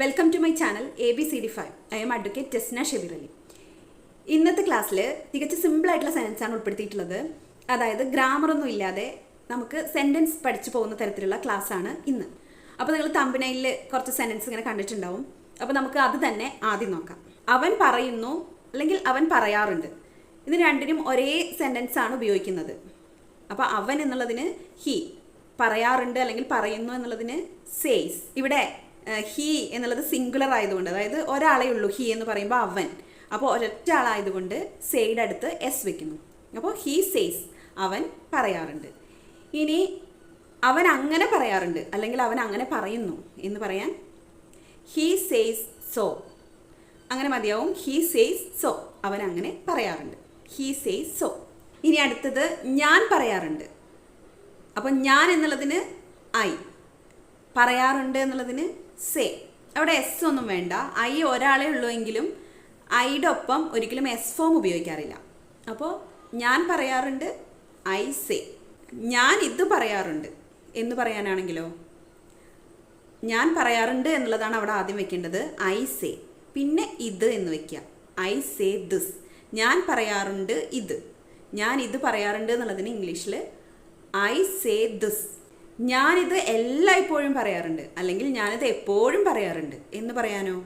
Welcome to my channel A B C D five I M advocate Jasna Shebir Ali ഇന്നത്തെ ക്ലാസ്സിൽ ആയിട്ടുള്ള sentence ആണ് ഉൾപ്പെടുത്തിയിട്ടുള്ളത്. അതായത് ഗ്രാമർ ഒന്നും ഇല്ലാതെ നമുക്ക് സെന്റൻസ് പഠിച്ചു പോകുന്ന തരത്തിലുള്ള ക്ലാസ് ആണ് ഇന്ന്. അപ്പോൾ നിങ്ങൾ തമ്പിനയിൽ കുറച്ച് സെന്റൻസ് ഇങ്ങനെ കണ്ടിട്ടുണ്ടാവും. അപ്പോൾ നമുക്ക് അത് തന്നെ ആദ്യം നോക്കാം. അവൻ പറയുന്നു അല്ലെങ്കിൽ അവൻ പറയാറുണ്ട്. ഇത് രണ്ടിനും ഒരേ സെന്റൻസ് ആണ് ഉപയോഗിക്കുന്നത്. അപ്പോൾ അവൻ എന്നുള്ളതിന് ഹി പറയാറുണ്ട് അല്ലെങ്കിൽ പറയുന്നു എന്നുള്ളതിന് സേസ് ഇവിടെ ഹി എന്നുള്ളത് സിംഗുലർ ആയതുകൊണ്ട് അതായത് ഒരാളേ ഉള്ളൂ ഹി എന്ന് പറയുമ്പോൾ അവൻ. അപ്പോൾ ഒരൊറ്റ ആളായതുകൊണ്ട് സെയ്ഡ് അടുത്ത് എസ് വെക്കുന്നു. അപ്പോൾ ഹി സേസ് അവൻ പറയാറുണ്ട്. ഇനി അവൻ അങ്ങനെ പറയാറുണ്ട് അല്ലെങ്കിൽ അവൻ അങ്ങനെ പറയുന്നു എന്ന് പറയാൻ ഹി സേസ് സോ അങ്ങനെ മതിയാവും. ഹി സേസ് സോ അവൻ അങ്ങനെ പറയാറുണ്ട്. ഹി സേസ് സോ ഇനി അടുത്തത് ഞാൻ പറയാറുണ്ട്. അപ്പം ഞാൻ എന്നുള്ളതിന് ഐ പറയാറുണ്ട് എന്നുള്ളതിന് സേ. അവിടെ എസ് ഒന്നും വേണ്ട. ഐ ഒരാളെ ഉള്ളൂ എങ്കിലും ഐയുടെ ഒപ്പം ഒരിക്കലും എസ് ഫോം ഉപയോഗിക്കാറില്ല. അപ്പോൾ ഞാൻ പറയാറുണ്ട് ഐ സേ ഞാൻ ഇത് പറയാറുണ്ട്. എന്ന് പറയാനാണെങ്കിലോ? ഞാൻ പറയാറുണ്ട് എന്നുള്ളതാണ് അവിടെ ആദ്യം വെക്കേണ്ടത്. ഐ സേ പിന്നെ ഇത് എന്ന് വെക്കുക ഐ സേ ദിസ് ഞാൻ പറയാറുണ്ട് ഇത്. ഞാൻ ഇത് പറയാറുണ്ട് എന്നുള്ളതിന് ഇംഗ്ലീഷിൽ ഐ സേ ദിസ് ഞാനിത് എല്ലായ്പ്പോഴും പറയാറുണ്ട്. അല്ലെങ്കിൽ ഞാനിത് എപ്പോഴും പറയാറുണ്ട്. എന്ന് പറയാനോ?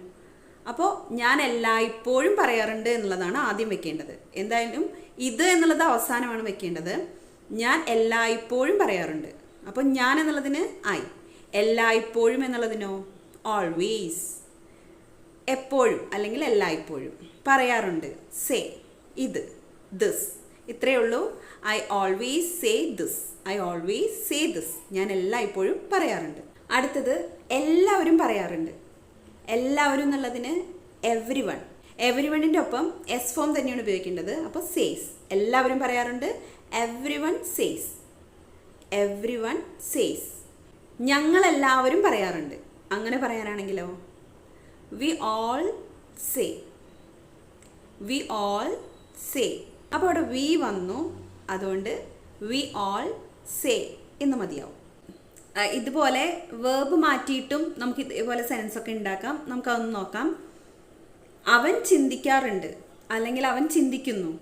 അപ്പോൾ ഞാൻ എല്ലായ്പ്പോഴും പറയാറുണ്ട് എന്നുള്ളതാണ് ആദ്യം വെക്കേണ്ടത്. എന്തായാലും ഇത് എന്നുള്ളത് അവസാനമാണ് വെക്കേണ്ടത്. ഞാൻ എല്ലായ്പ്പോഴും പറയാറുണ്ട്. അപ്പോൾ ഞാൻ എന്നുള്ളതിന് ഐ എല്ലായ്പ്പോഴും എന്നുള്ളതിനോ? ഓൾവേസ് എപ്പോഴും അല്ലെങ്കിൽ എല്ലായ്പ്പോഴും പറയാറുണ്ട്. സേ ഇത് ദിസ് ഇത്രയേ ഉള്ളൂ. I always say this I always say this ഞാൻ എല്ലായ്പ്പോഴും പറയാറുണ്ട്. അടുത്തത് എല്ലാവരും പറയാറുണ്ട്. എല്ലാവരും എന്നുള്ളതിന് എവ്രി വൺ എവ്രി വണ്ണിന്റെ ഒപ്പം എസ് ഫോം തന്നെയാണ് ഉപയോഗിക്കേണ്ടത്. അപ്പോൾ സേസ് എല്ലാവരും പറയാറുണ്ട്. Everyone says everyone says ഞങ്ങളെല്ലാവരും പറയാറുണ്ട്. അങ്ങനെ പറയാനാണെങ്കിലോ? We all say we all say അപ്പോൾ അവിടെ വി വന്നു. അതുകൊണ്ട് വി ഓൾ സേ എന്ന് മതിയാവും. ഇതുപോലെ വേർബ് മാറ്റിയിട്ടും നമുക്ക് ഇതേപോലെ സെൻസ് ഒക്കെ ഉണ്ടാക്കാം. നമുക്കതൊന്ന് നോക്കാം. അവൻ ചിന്തിക്കാറുണ്ട്. അല്ലെങ്കിൽ അവൻ ചിന്തിക്കുന്നു.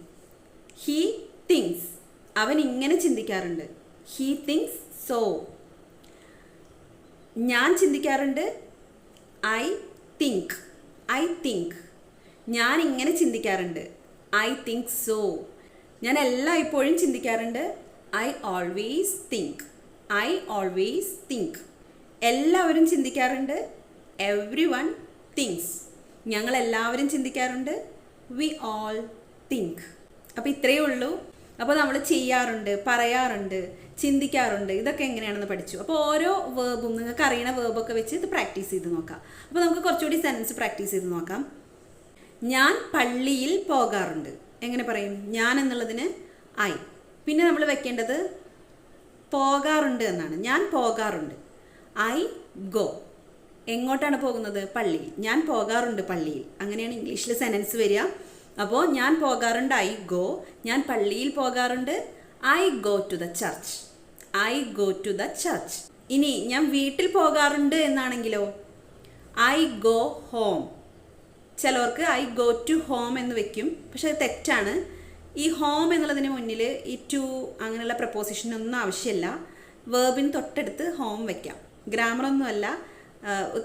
ഹീ തിങ്സ് അവൻ ഇങ്ങനെ ചിന്തിക്കാറുണ്ട്. ഹീ തിങ്സ് സോ ഞാൻ ചിന്തിക്കാറുണ്ട്. ഐ തിങ്ക് ഐ തിങ്ക് ഞാൻ ഇങ്ങനെ ചിന്തിക്കാറുണ്ട്. ഐ തിങ്ക് സോ ഞാൻ എല്ലായ്പ്പോഴും ചിന്തിക്കാറുണ്ട് I always think I always think എല്ലാവരും ചിന്തിക്കാറുണ്ട് എവ്രി വൺ തിങ്സ് ഞങ്ങൾ എല്ലാവരും ചിന്തിക്കാറുണ്ട് വി ഓൾ തിങ്ക് അപ്പോൾ ഇത്രയേ ഉള്ളൂ. അപ്പോൾ നമ്മൾ ചെയ്യാറുണ്ട് പറയാറുണ്ട് ചിന്തിക്കാറുണ്ട് ഇതൊക്കെ എങ്ങനെയാണെന്ന് പഠിച്ചു. അപ്പോൾ ഓരോ വേർബും നിങ്ങൾക്ക് അറിയണ വേർബൊക്കെ വെച്ച് ഇത് പ്രാക്ടീസ് ചെയ്ത് നോക്കാം. അപ്പോൾ നമുക്ക് കുറച്ചുകൂടി സെൻസ് പ്രാക്ടീസ് ചെയ്ത് നോക്കാം. ഞാൻ പള്ളിയിൽ പോകാറുണ്ട്. എങ്ങനെ പറയും? ഞാൻ എന്നുള്ളതിന് ഐ. പിന്നെ നമ്മൾ വെക്കേണ്ടത് പോകാറുണ്ട് എന്നാണ്. ഞാൻ പോകാറുണ്ട്. I go. എങ്ങോട്ടാണ് പോകുന്നത്? പള്ളിയിൽ. ഞാൻ പോകാറുണ്ട് പള്ളിയിൽ. അങ്ങനെയാണ് ഇംഗ്ലീഷിൽ സെനൻസ് വരിക. അപ്പോൾ ഞാൻ പോകാറുണ്ട് ഐ ഗോ. ഞാൻ പള്ളിയിൽ പോകാറുണ്ട് I go to the church. I go to the church. ഇനി ഞാൻ വീട്ടിൽ പോകാറുണ്ട് എന്നാണെങ്കിലോ? I go home. ചിലവർക്ക് ഐ ഗോ ടു ഹോം എന്ന് വെക്കും. പക്ഷെ അത് തെറ്റാണ്. ഈ ഹോം എന്നുള്ളതിന് മുന്നിൽ ഈ ടു അങ്ങനെയുള്ള പ്രപ്പോസിഷനൊന്നും ആവശ്യമില്ല. വേർബിന് തൊട്ടടുത്ത് ഹോം വെക്കാം. ഗ്രാമറൊന്നുമല്ല.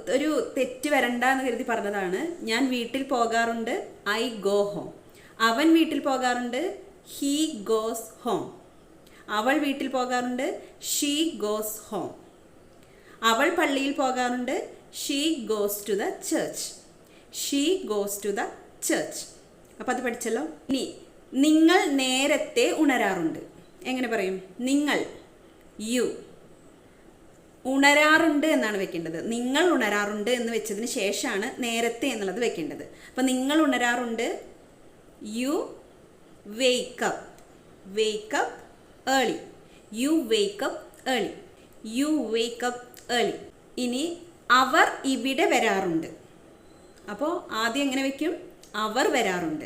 ഒരു തെറ്റ് വരണ്ട എന്ന് കരുതി പറഞ്ഞതാണ്. ഞാൻ വീട്ടിൽ പോകാറുണ്ട് ഐ ഗോ ഹോം. അവൻ വീട്ടിൽ പോകാറുണ്ട് ഹീ ഗോസ് ഹോം. അവൾ വീട്ടിൽ പോകാറുണ്ട് ഷീ ഗോസ് ഹോം. അവൾ പള്ളിയിൽ പോകാറുണ്ട് she goes to the church. She goes to the church അപ്പോൾ അത് പഠിച്ചല്ലോ. ഇനി നിങ്ങൾ നേരത്തെ ഉണരാറുണ്ട്. എങ്ങനെ പറയും? നിങ്ങൾ യു ഉണരാറുണ്ട് എന്നാണ് വെക്കേണ്ടത്. നിങ്ങൾ ഉണരാറുണ്ട് എന്ന് വെച്ചതിന് ശേഷമാണ് നേരത്തെ എന്നുള്ളത് വെക്കേണ്ടത്. അപ്പം നിങ്ങൾ ഉണരാറുണ്ട് you wake up wake up early you wake up early you wake up early ഇനി അവർ ഇവിടെ വരാറുണ്ട്. അപ്പോൾ ആദ്യം എങ്ങനെ വയ്ക്കും അവർ വരാറുണ്ട്.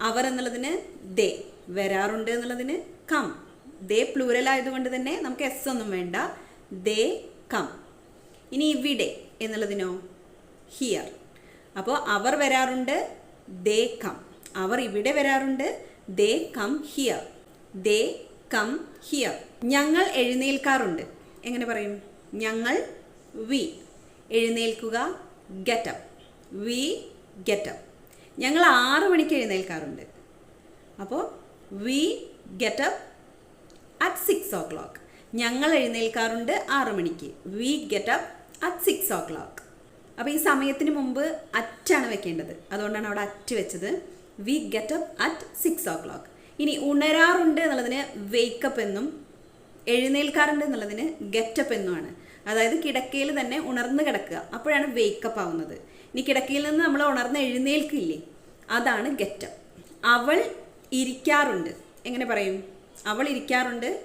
അവർ എന്നുള്ളതിന് ദേ വരാറുണ്ട് എന്നുള്ളതിന് കം. ദേ പ്ലൂരൽ ആയതുകൊണ്ട് തന്നെ നമുക്ക് എസ് ഒന്നും വേണ്ട. They come. ഇനി ഇവിടെ എന്നുള്ളതിനോ? ഹിയർ അപ്പോൾ അവർ വരാറുണ്ട് ദേ കം. അവർ ഇവിടെ വരാറുണ്ട് they come here they come here ഞങ്ങൾ എഴുന്നേൽക്കാറുണ്ട്. എങ്ങനെ പറയും? ഞങ്ങൾ വി എഴുന്നേൽക്കുക ഗെറ്റപ്പ് വി ഗെറ്റപ്പ് ഞങ്ങൾ ആറ് മണിക്ക് എഴുന്നേൽക്കാറുണ്ട്. അപ്പോൾ we get up at six o'clock. ഞങ്ങൾ എഴുന്നേൽക്കാറുണ്ട് ആറ് മണിക്ക്. We get up at six o'clock. അപ്പോൾ ഈ സമയത്തിന് മുമ്പ് അറ്റാണ് വെക്കേണ്ടത്. അതുകൊണ്ടാണ് അവിടെ അറ്റ് വെച്ചത്. We get up at six o'clock. ഇനി ഉണരാറുണ്ട് എന്നുള്ളതിന് വേക്കപ്പ് എന്നും എഴുന്നേൽക്കാറുണ്ട് എന്നുള്ളതിന് ഗെറ്റപ്പ് എന്നുമാണ്. അതായത് കിടക്കയിൽ തന്നെ ഉണർന്ന് കിടക്കുക. അപ്പോഴാണ് വേക്കപ്പ് ആവുന്നത്. ഇനി കിടക്കയിൽ നിന്ന് നമ്മൾ ഉണർന്ന് എഴുന്നേൽക്കില്ലേ? അതാണ് ഗെറ്റപ്പ് അവൾ ഇരിക്കാറുണ്ട്. എങ്ങനെ പറയും? അവൾ ഇരിക്കാറുണ്ട്.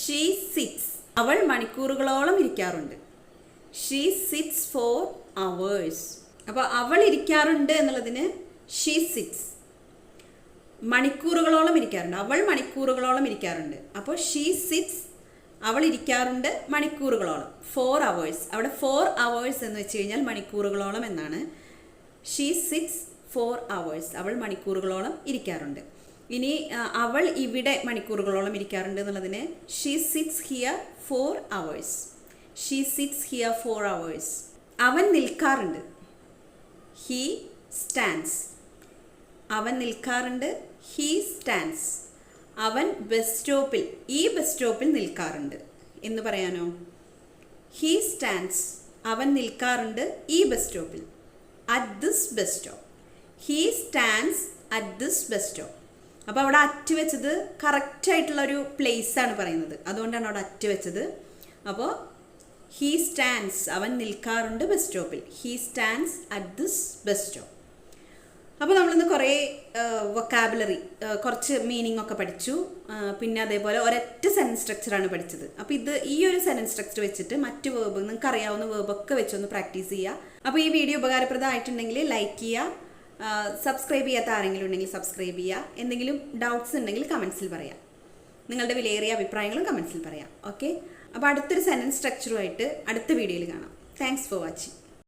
ഷീ സിറ്റ്സ് അവൾ മണിക്കൂറുകളോളം ഇരിക്കാറുണ്ട്. ഷീ സിറ്റ്സ് ഫോർ അവേഴ്സ് അപ്പോൾ അവൾ ഇരിക്കാറുണ്ട് എന്നുള്ളതിന് ഷീ സിറ്റ്സ് മണിക്കൂറുകളോളം ഇരിക്കാറുണ്ട്. അവൾ മണിക്കൂറുകളോളം ഇരിക്കാറുണ്ട്. അപ്പോൾ ഷീ സിറ്റ്സ് അവൾ ഇരിക്കാറുണ്ട് മണിക്കൂറുകളോളം. ഫോർ അവേഴ്സ് അവിടെ ഫോർ അവേഴ്സ് എന്ന് വെച്ച് കഴിഞ്ഞാൽ മണിക്കൂറുകളോളം എന്നാണ്. ഷീ സിറ്റ്സ് ഫോർ അവേഴ്സ് അവൾ മണിക്കൂറുകളോളം ഇരിക്കാറുണ്ട്. ഇനി അവൾ ഇവിടെ മണിക്കൂറുകളോളം ഇരിക്കാറുണ്ട് എന്നുള്ളതിന് she sits here for hours she sits here for hours അവൻ നിൽക്കാറുണ്ട്. ഹീ സ്റ്റാൻഡ്സ് അവൻ നിൽക്കാറുണ്ട്. ഹീ സ്റ്റാൻഡ്സ് അവൻ ബസ് സ്റ്റോപ്പിൽ ഈ ബസ് സ്റ്റോപ്പിൽ നിൽക്കാറുണ്ട്. എന്ന് പറയാനോ? ഹീ സ്റ്റാൻഡ്സ് അവൻ നിൽക്കാറുണ്ട് ഈ ബസ് സ്റ്റോപ്പിൽ. At this bus stop he stands at this bus stop അപ്പോൾ അവിടെ അറ്റ് വെച്ചത് കറക്റ്റ് ആയിട്ടുള്ള ഒരു പ്ലേസ് ആണ് പറയുന്നത്. അതുകൊണ്ടാണ് അവിടെ അറ്റ് വെച്ചത്. അപ്പോൾ ഹീ സ്റ്റാൻഡ്സ് അവൻ നിൽക്കാറുണ്ട് ബസ് സ്റ്റോപ്പിൽ. He stands at this bus stop അപ്പോൾ നമ്മളിന്ന് കുറേ വൊക്കാബുലറി കുറച്ച് മീനിങ് ഒക്കെ പഠിച്ചു. പിന്നെ അതേപോലെ ഒരൊറ്റ സെന്റൻസ് സ്ട്രക്ചറാണ് പഠിച്ചത്. അപ്പോൾ ഇത് ഈ ഒരു സെന്റൻസ് സ്ട്രക്ചർ വെച്ചിട്ട് മറ്റ് വേർബ് നിങ്ങൾക്ക് അറിയാവുന്ന വേർബൊക്കെ വെച്ചൊന്ന് പ്രാക്ടീസ് ചെയ്യുക അപ്പോൾ ഈ വീഡിയോ ഉപകാരപ്രദമായിട്ടുണ്ടെങ്കിൽ ലൈക്ക് ചെയ്യുക സബ്സ്ക്രൈബ് ചെയ്യാത്ത ആരെങ്കിലും ഉണ്ടെങ്കിൽ സബ്സ്ക്രൈബ് ചെയ്യുക എന്തെങ്കിലും ഡൗട്ട്സ് ഉണ്ടെങ്കിൽ കമൻസിൽ പറയാം. നിങ്ങളുടെ വിലയേറിയ അഭിപ്രായങ്ങളും കമൻസിൽ പറയാം. ഓക്കെ അപ്പോൾ അടുത്തൊരു സെന്റൻസ് സ്ട്രക്ചറുമായിട്ട് അടുത്ത വീഡിയോയിൽ കാണാം. Thanks for watching